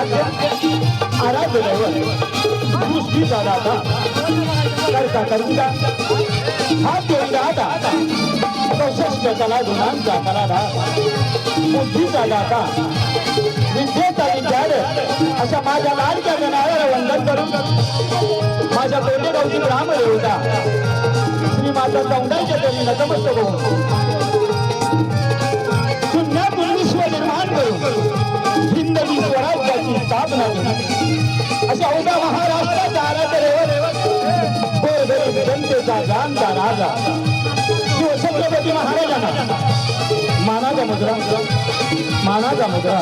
सर्वांग आराध्य दैवत करता करिता हा देवता दाता प्रशस्त कला गुणांचा कलाधा बुद्धीचा दाता विद्येचा विचार अशा माझ्या लाडक्या जनावर वंदन करून माझ्या कोटेगावची ब्राह्मण देवता श्री माझ्या चौंडाच्या देवी नतमस्तक होऊन मानाचा मुद्रा मानाचा मुद्रा.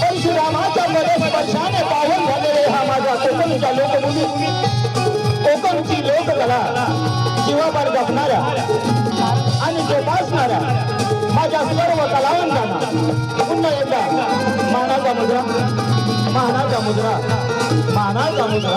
परशुरामाच्या मध्ये स्पर्शाने पावन झालेले हा माझा कोकणच्या लोकभूमी कोकणची लोककला जीवापार जपणाऱ्या आणि जोपासणाऱ्या माझ्या सर्व कलावंतांना पुन्हा एकदा मानाचा मुद्रा मानाचा मुद्रा मानाचा मुद्रा.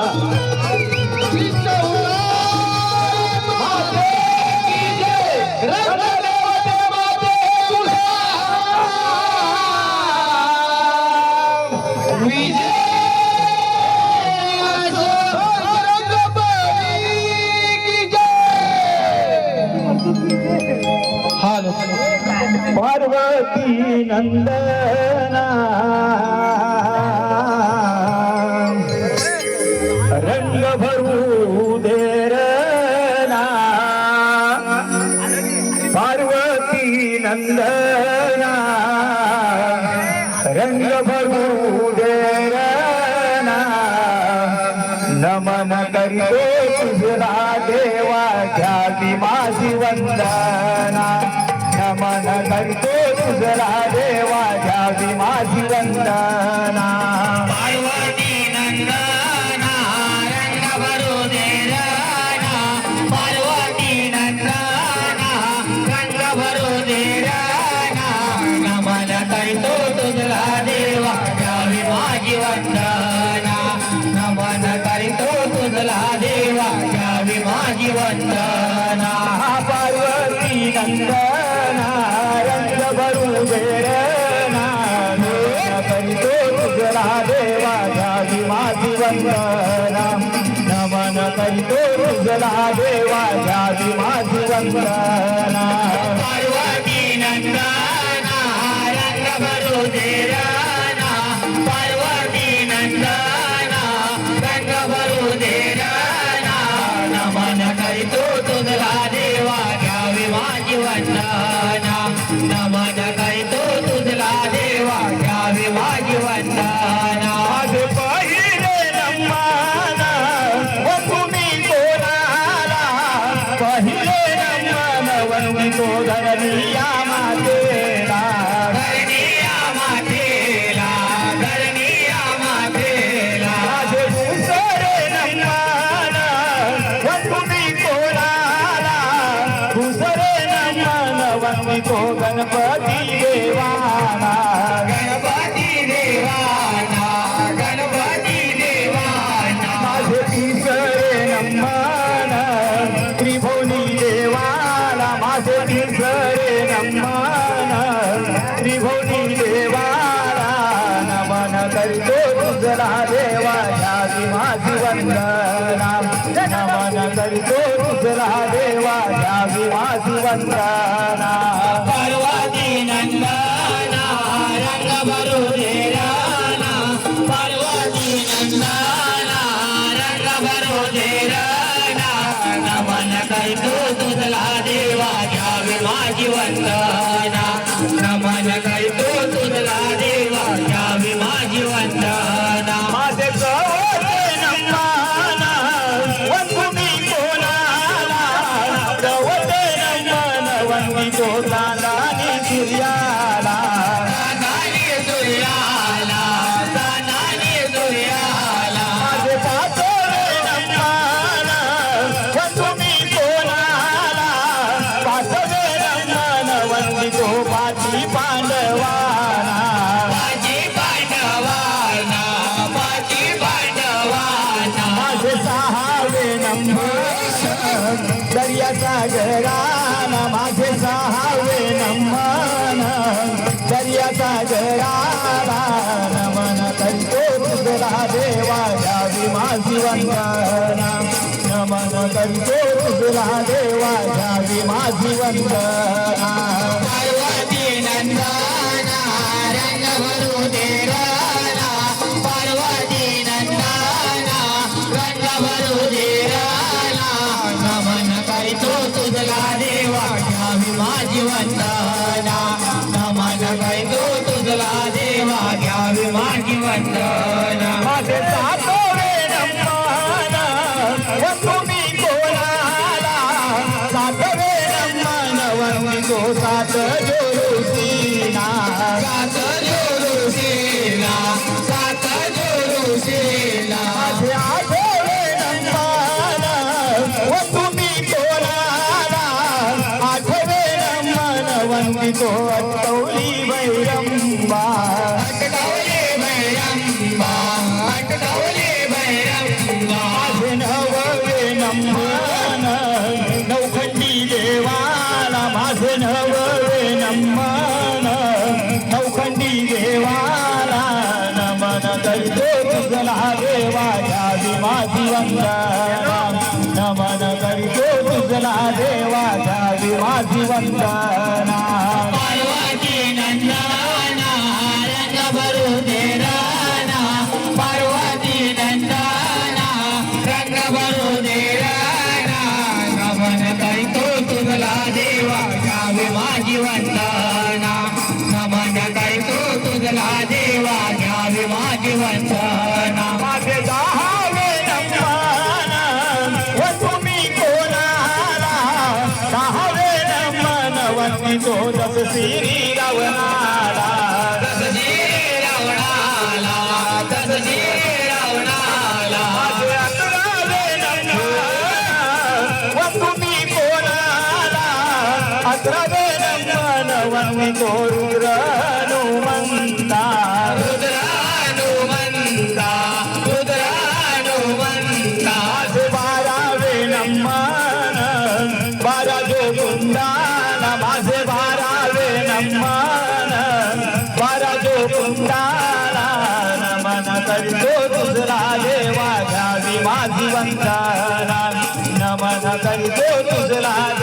वंदना। नंदना रंग भरू देरना पार्वती नंदना। रंग भरू देरना नमन करितो तुझला देवा घ्या माझी वंदना। नमन करतो तुझला देवा घ्यावी नमन रुजला देवा घ्यावी माझी वंदना. करतो तुझला देवा घ्यावी माझी वंदना. Allah जो सात जोरुसीना सात जोरुसीना सात जोरुसीना आठवे नंबाला व तुम्ही कोणाला आठवे नंबन वंदितो अटवली भैरंबा अटवली भैरंबा अटवली भैरंबा Bye. भगवंतीचो जस श्री रावणाला जस श्री रावणाला जस श्री रावणाला वस्तुती कोणाला अकरावे नंबनवनी तो रुद्रनुमंता रुद्रानुमंता रुद्रानुमंता बारावे नंबर Deus dos.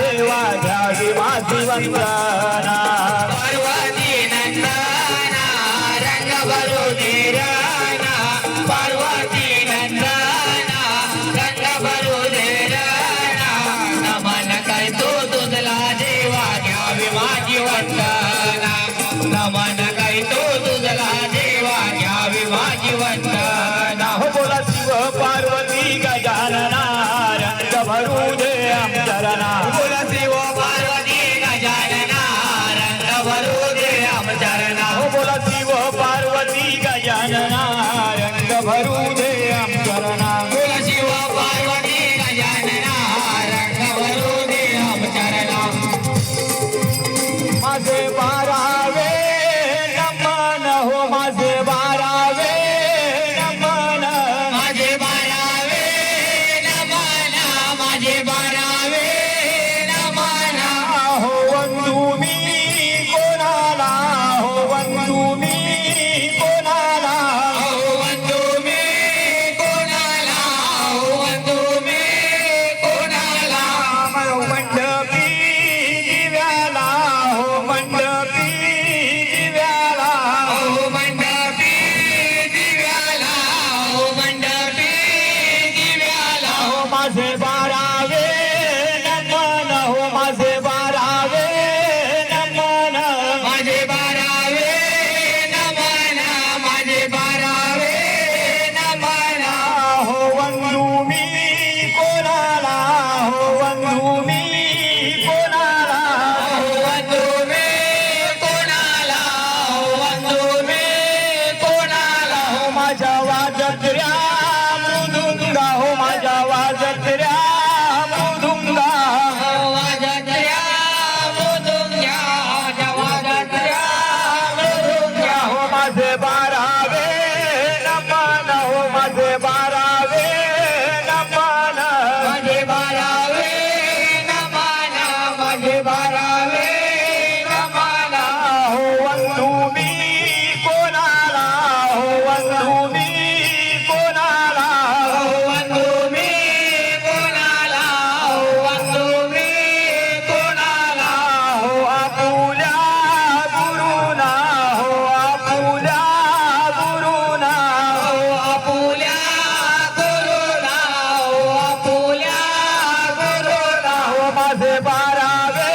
बारावे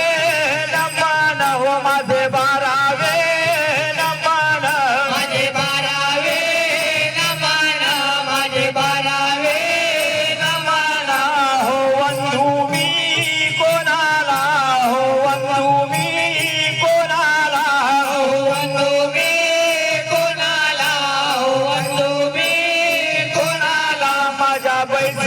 नमान हो माझे बारावे नमान. माझे बारावे नमान माझे बारावे नमान. हो बंधू मी हो बंधू कोणाला. हो बंधू मी हो बंधू हो मी कोणाला. माझ्या बैठ